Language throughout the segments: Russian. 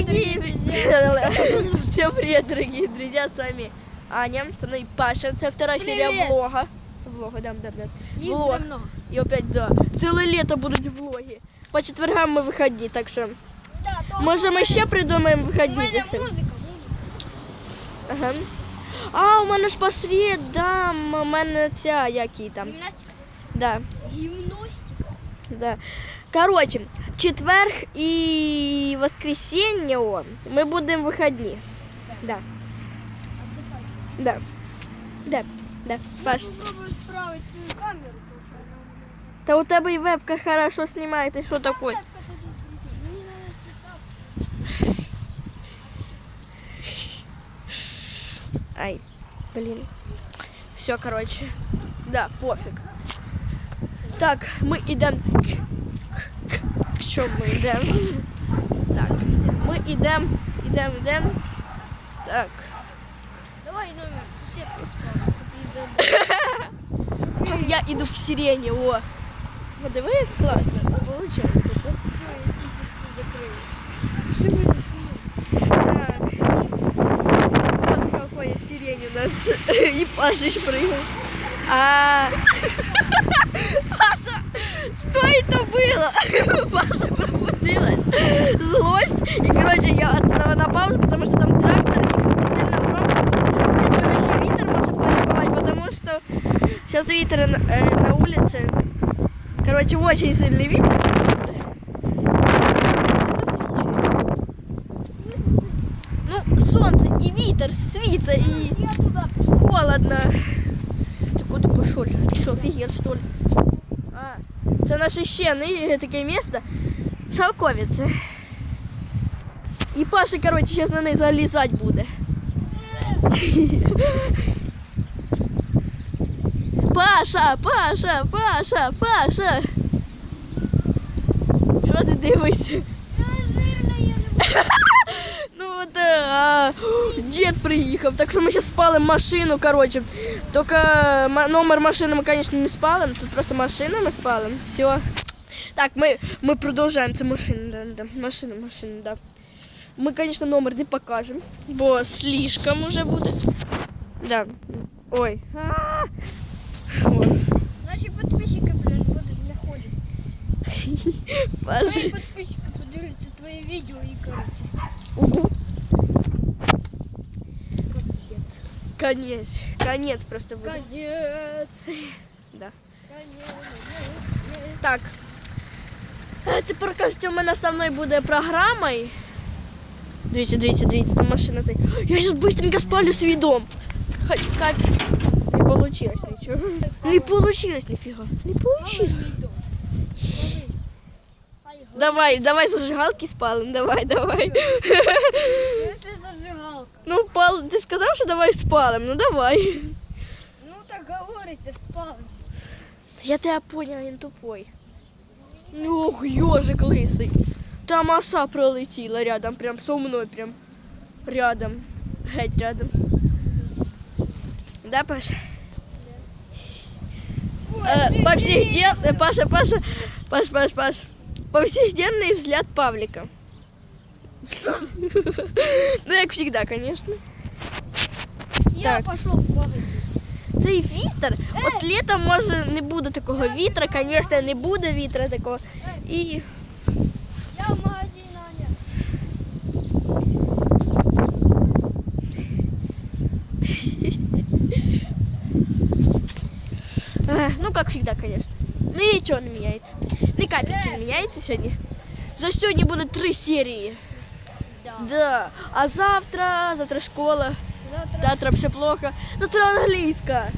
дорогие друзья! Всем привет, дорогие друзья, с вами Аня, со мной Паша, це вторая серия Привет. влога. Влога, да, да, да. Їх Влог. буде много. И опять, да, целое лето будут влоги. По четвергам мы выходни, так что, Да, то може ми ще придумаємо у виходні. мене для себе? музика, музика. Ага. А, у мене ж посредам, у мене ця, які там, Гімнастика. да. Гімнастика. Да. Короче, четверг и воскресенье о, мы будем выходни. Да. Да. Да. Да. Паш, Попробую справити свою камеру. та у тебе і вебка хорошо знімає, ти що такое? Ай, блин. Все, короче. Да, пофиг. Так, мы идем. К, к, к, к чому ми йдемо? Так, ми йдемо, йдемо, йдемо. Так. Давай номер сусідки справити, щоб її задати. Я иду к сирене, о. Подиви, як класно це получається. да? Все, я ті всі всі закрию. Так. Вот какой сирень у нас. И Паша прыгал. А, Паша, что это было? Паша пробудилась. Злость. И, короче, я остановила на паузу, потому что там трактор и сильно громко было. Сейчас меня еще ветер может перебывать, потому что сейчас ветер на, э, на улице. Короче, очень сильный ветер. на улице. Ну, солнце и ветер, світа, и Я туди холодно. Ти куди пішов? Ти що, офігел, що ли? А, це наше ще не таке місто. Шалковице. І Паша, короче, зараз на неї залізати буде. Паша, Паша, Паша, Паша. Що ти дивишся? Ну от е, а, дід приїхав, так що ми зараз спалимо машину, коротше. Тільки ма- номер машини ми, звісно, не спалимо, тут просто машину ми спалимо. Все. Так, ми, ми продовжуємо. Це машина, да, да. Машина, машина, да. Ми, звісно, номер не покажемо, бо слишком уже буде. Да. Ой. А! Ой. Наші підписчики, блін, будуть не ходять. Паша. Твої підписчики подивляться твоє відео і, коротше, Конец. Конец просто буде. Конець. Да. Конець. Так. Е, Тепер, кажеться, у мене основною буде програмою. Дивіться, дивіться, дивіться, там машина стоїть. Я зараз быстренько спалю свій дом. Хай, кап... Не получилось нічого. Не получилось ніфіга. Не получилось. Давай, давай зажигалки спалим, давай, давай. Ну, пал, ти сказав, що давай спалим, ну давай. Ну так говорите, спав. Я тебя понял, не тупой. Ну, ежик лысый. Там оса пролетіла рядом, прям со мною, прям рядом. Геть рядом. Да, Паша? Э, повсехден... Паша, Паша, Паш, Паш, Паш. Повседневный взгляд Павлика. Ну, як всегда, конечно. Я Так. пошел плавать. Цей вітер, от літом може не буде такого вітра, звісно, не буде вітра такого. І Я в магазин, Аня. а, ну як завжди, звісно. Нічого не міняється. Ні капельки не міняється сьогодні. За сьогодні буде три серії. Да. Да. А завтра, завтра школа, Завтра завтра все плохо. Завтра англійська.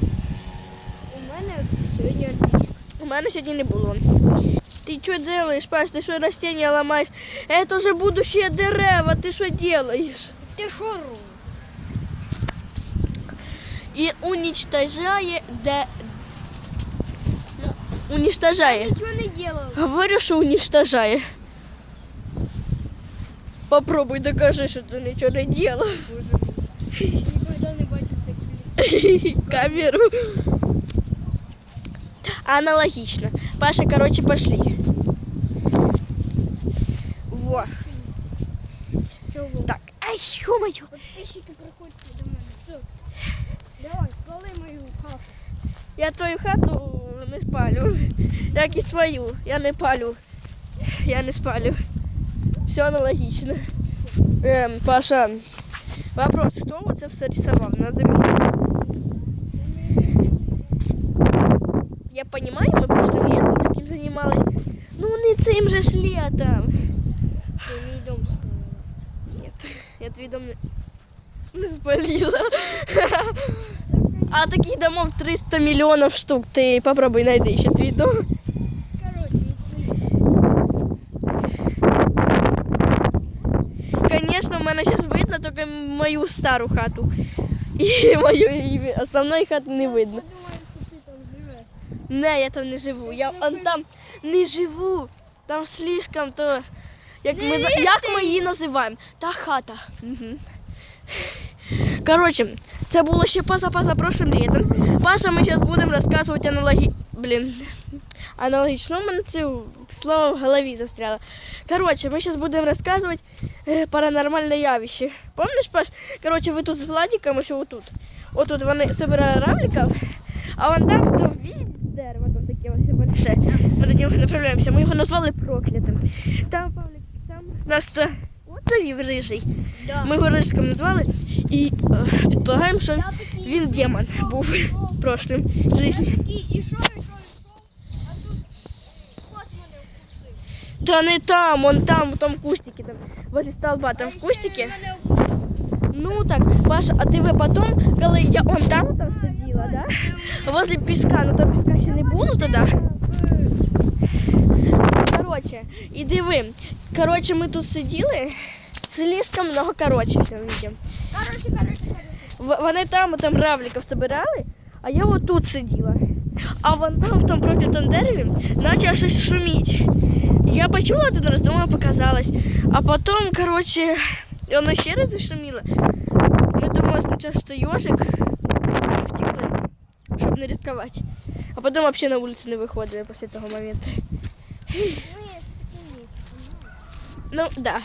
у мене сьогодні англійська. У мене сьогодні не було англійської. Ти що делаешь, Паш? Ти що растения ламаєш? Это же будущее дерева, ти що делаешь? Ти що робиш? и уничтожає де... Ну, уничтожає. Нічого не делав. Говорю, що уничтожає. Попробуй докажи, що ти нічого не делав. Боже мій. Ніколи не бачив таких лісів. Камеру. Аналогично. Паша, короче, пошли. Во. Чого Нового. Так, ай, ё-моё. Подписчики приходьте до мене. Все. Давай, спали мою хату. Я твою хату не спалю. Як і свою. Я не палю. Я не спалю. Все аналогічно. Ем, Паша, вопрос, хто це все рисував? Надо мені. Я понимаю, мы прошлым летом таким занимались. Ну не цим же ж летом. Ти мій дом спалила. Нет, я твій дом не, не спалила. А таких домов 300 миллионов штук. Ты попробуй найди ще твій дом. Мене зараз видно тільки мою стару хату. І мою і основної хати не видно. Не, я там не живу. Я он там не живу. Там слишком то. Як ми, як ми її називаємо? Та хата. Угу. Коротше, це було ще поза-поза прошлым літом. Паша, ми зараз будемо розказувати аналогі... Блін. Аналогічно, у мене це слово в голові застряло. Коротше, ми зараз будемо розказувати е, паранормальне явище. Помниш, Паш? Коротше, ви тут з Владиком, ось отут. Отут вони збирали равликів, а вон там то дерево там таке ось больше. Ми до нього направляємося. Ми його назвали проклятим. Там Павлік, там нас то отовів рижий. Да. Ми його рижиком назвали і е, предполагаємо, що він демон був в прошлом Я житті. вкусив. Та не там, он там, в тому кустике, там, возле столба, там А в ще кустике. він мене вкусив. Ну так, Паша, а диви потом, коли я он там, там сиділа, да? Возле піска, ну там піска ще не було тоді. Короче, і диви. Короче, ми тут сиділи. Слишком много короче, все видим. Коротше, коротше, коротше. В- Вони там, там равликів собирали, а я от тут сиділа. А вон там, в тому проклятому дереві, почало щось шуміти. Я почула один раз, думаю, показалось. А потім, коротше, воно ще раз зашуміло. Ми думали спочатку, що ежик, і ми втекли, щоб не ризикувати. А потім взагалі на вулицю не виходили після того моменту. Ну, є ж таке є. Ну, да.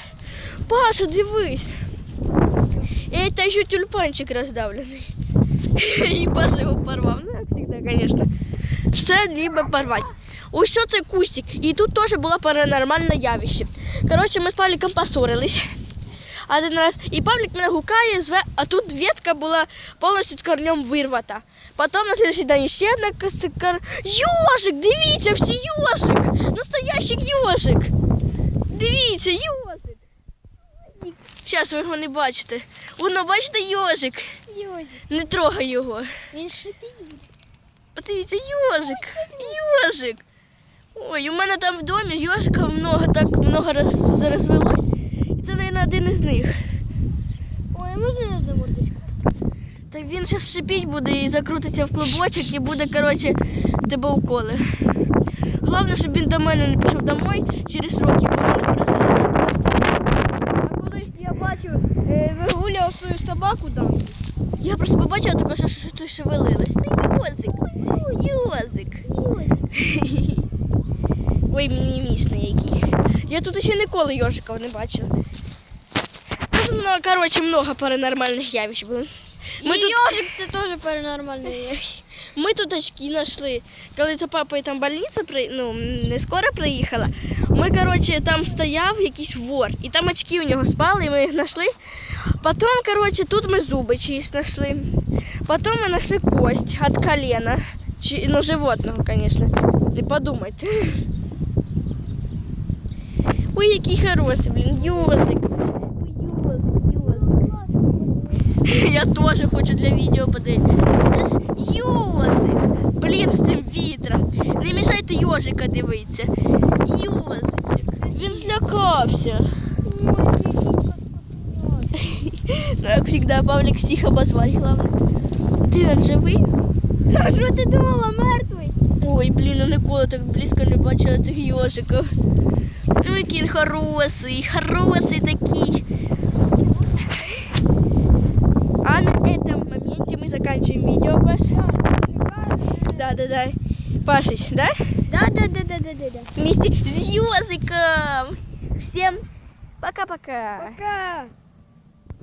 Паша, дивись. Это еще тюльпанчик раздавленный. И Паша его порвал. Ну, конечно. Все либо порвать. Ось що це кустик. І тут теж було паранормальне явище. Коротше, ми з Павліком посорились. Один раз. І Павлік мене гукає, зве, а тут ветка була повністю корнем вирвата. Потім на следующий день ще одна кор... Йожик, дивіться, всі йожик. Настоящий йожик. Дивіться, йожик. Зараз ви його не бачите. Воно, бачите, йожик. Йозі. Не трогай його. Він шипить. От Дивіться, йожик. Йожик. Ой, у мене там в домі йожиків много, так много роз, розвелось. І це, мабуть, один із них. Ой, можна я за мордочку? Так він зараз шипіть буде і закрутиться в клубочок і буде, коротше, тебе уколи. Головне, щоб він до мене не пішов домой через роки, бо він його розгрізе просто. А колись я бачив, е, вигуляв свою собаку там. Я просто побачила таке, що щось шевелилось. Це йозик. Йозик. Ой, мінімісний який. Я тут ще ніколи йожиків не бачила. Ну, коротше, много паранормальних явищ було. Ми і тут- йожик це теж паранормальне явище. Ми тут очки знайшли. Коли то папа там больниця при... ну, не скоро приїхала. Ми, коротше, там стояв якийсь вор, і там очки у нього спали, і ми їх знайшли. Потім, коротше, тут ми зуби чиїсь знайшли. Потім ми знайшли кость від колена. Ну, животного, звісно. Не подумайте. Ой, який хороший, блін, йозик. Ой, йозик, йозик. Я теж хочу для відео подивитися. Це ж йозик. Блін, з цим вітром. Не мішайте йожика дивитися. Йозик. Він злякався. Ну, як завжди, Павлік всіх обозвать, головне. Ти він живий? А що ти думала, мертвий? Ой, блін, я ніколи так близько не бачила цих йожиків. Який він хороший, хороший такий. А на этом моменте мы заканчиваем видео, Паш. Да, да, да. Пашич, да? Да, да, да, да, да, да, да. Вместе с Ёзиком. Всем пока-пока. Пока.